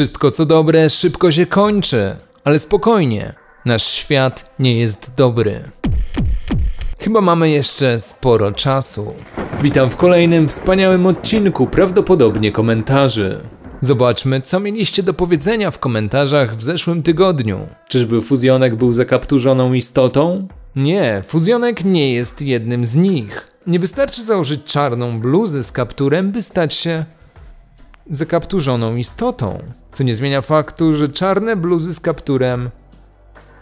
Wszystko co dobre szybko się kończy, ale spokojnie, nasz świat nie jest dobry. Chyba mamy jeszcze sporo czasu. Witam w kolejnym wspaniałym odcinku, prawdopodobnie komentarzy. Zobaczmy, co mieliście do powiedzenia w komentarzach w zeszłym tygodniu. Czyżby fuzjonek był zakapturzoną istotą? Nie, fuzjonek nie jest jednym z nich. Nie wystarczy założyć czarną bluzę z kapturem, by stać się zakapturzoną istotą. Co nie zmienia faktu, że czarne bluzy z kapturem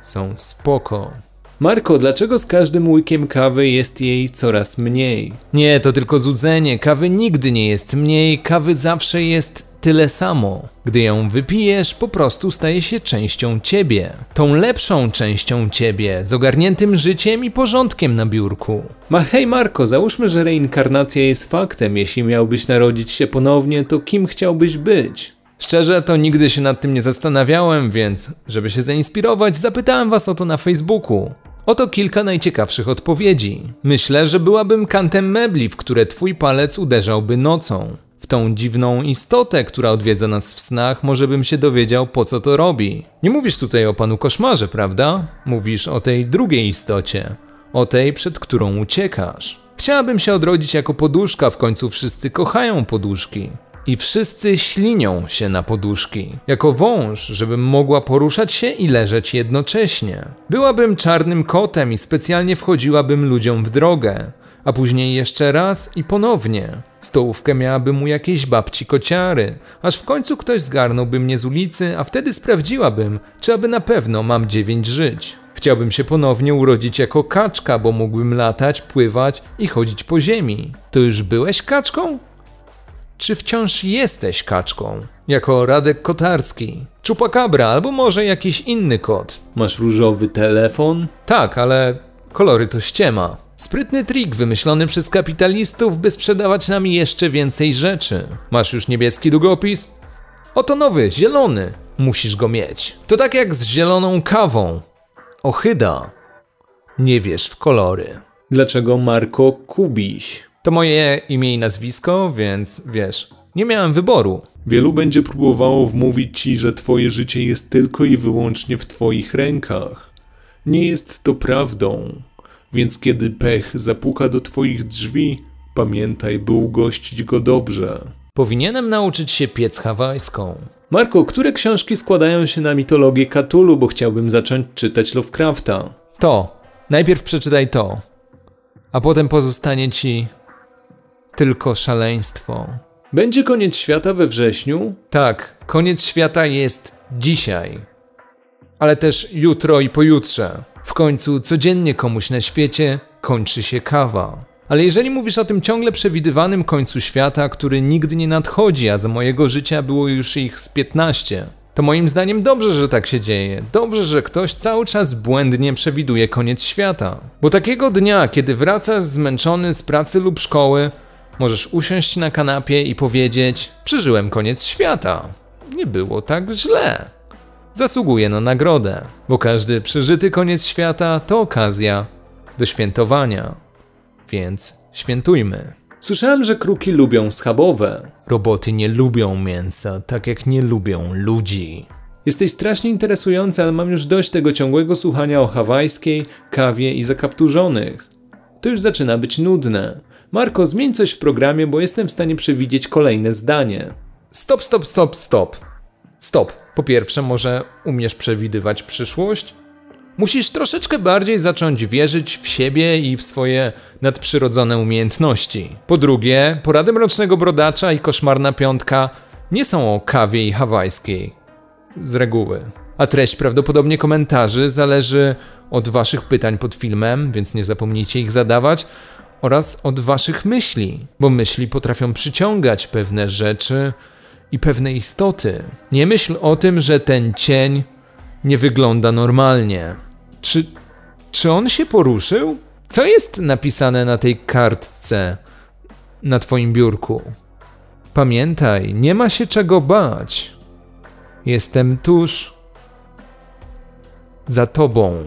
są spoko. Marko, dlaczego z każdym łykiem kawy jest jej coraz mniej? Nie, to tylko złudzenie. Kawy nigdy nie jest mniej, kawy zawsze jest tyle samo. Gdy ją wypijesz, po prostu staje się częścią ciebie. Tą lepszą częścią ciebie, z ogarniętym życiem i porządkiem na biurku. Ma hej Marko, załóżmy, że reinkarnacja jest faktem. Jeśli miałbyś narodzić się ponownie, to kim chciałbyś być? Szczerze, to nigdy się nad tym nie zastanawiałem, więc, żeby się zainspirować, zapytałem was o to na Facebooku. Oto kilka najciekawszych odpowiedzi. Myślę, że byłabym kantem mebli, w które twój palec uderzałby nocą. W tą dziwną istotę, która odwiedza nas w snach, może bym się dowiedział, po co to robi. Nie mówisz tutaj o panu koszmarze, prawda? Mówisz o tej drugiej istocie. O tej, przed którą uciekasz. Chciałabym się odrodzić jako poduszka, w końcu wszyscy kochają poduszki. I wszyscy ślinią się na poduszki. Jako wąż, żebym mogła poruszać się i leżeć jednocześnie. Byłabym czarnym kotem i specjalnie wchodziłabym ludziom w drogę. A później jeszcze raz i ponownie. Stołówkę miałabym u jakiejś babci kociary, aż w końcu ktoś zgarnąłby mnie z ulicy, a wtedy sprawdziłabym, czy aby na pewno mam dziewięć żyć. Chciałbym się ponownie urodzić jako kaczka, bo mógłbym latać, pływać i chodzić po ziemi. To już byłeś kaczką? Czy wciąż jesteś kaczką? Jako Radek Kotarski, Czupakabra albo może jakiś inny kot. Masz różowy telefon? Tak, ale kolory to ściema. Sprytny trik wymyślony przez kapitalistów, by sprzedawać nam jeszcze więcej rzeczy. Masz już niebieski długopis? Oto nowy, zielony. Musisz go mieć. To tak jak z zieloną kawą. Ochyda. Nie wiesz w kolory. Dlaczego Marko Kubiś? To moje imię i nazwisko, więc wiesz, nie miałem wyboru. Wielu będzie próbowało wmówić ci, że twoje życie jest tylko i wyłącznie w twoich rękach. Nie jest to prawdą. Więc kiedy pech zapuka do twoich drzwi, pamiętaj, by ugościć go dobrze. Powinienem nauczyć się piec hawajską. Marko, które książki składają się na mitologię Cthulhu, bo chciałbym zacząć czytać Lovecrafta? To. Najpierw przeczytaj to. A potem pozostanie ci tylko szaleństwo. Będzie koniec świata we wrześniu? Tak, koniec świata jest dzisiaj. Ale też jutro i pojutrze. W końcu codziennie komuś na świecie kończy się kawa. Ale jeżeli mówisz o tym ciągle przewidywanym końcu świata, który nigdy nie nadchodzi, a za mojego życia było już ich z 15, to moim zdaniem dobrze, że tak się dzieje. Dobrze, że ktoś cały czas błędnie przewiduje koniec świata. Bo takiego dnia, kiedy wracasz zmęczony z pracy lub szkoły, możesz usiąść na kanapie i powiedzieć: Przeżyłem koniec świata. Nie było tak źle. Zasługuje na nagrodę, bo każdy przeżyty koniec świata to okazja do świętowania. Więc świętujmy. Słyszałem, że kruki lubią schabowe. Roboty nie lubią mięsa, tak jak nie lubią ludzi. Jesteś strasznie interesujący, ale mam już dość tego ciągłego słuchania o hawajskiej, kawie i zakapturzonych. To już zaczyna być nudne. Marko, zmień coś w programie, bo jestem w stanie przewidzieć kolejne zdanie. Stop, stop, stop, stop. Stop. Po pierwsze, może umiesz przewidywać przyszłość? Musisz troszeczkę bardziej zacząć wierzyć w siebie i w swoje nadprzyrodzone umiejętności. Po drugie, porady mrocznego brodacza i koszmarna piątka nie są o kawie i hawajskiej. Z reguły. A treść prawdopodobnie komentarzy zależy od waszych pytań pod filmem, więc nie zapomnijcie ich zadawać, oraz od waszych myśli, bo myśli potrafią przyciągać pewne rzeczy i pewne istoty. Nie myśl o tym, że ten cień nie wygląda normalnie. Czy, czy on się poruszył? Co jest napisane na tej kartce na twoim biurku? Pamiętaj, nie ma się czego bać. Jestem tuż za tobą.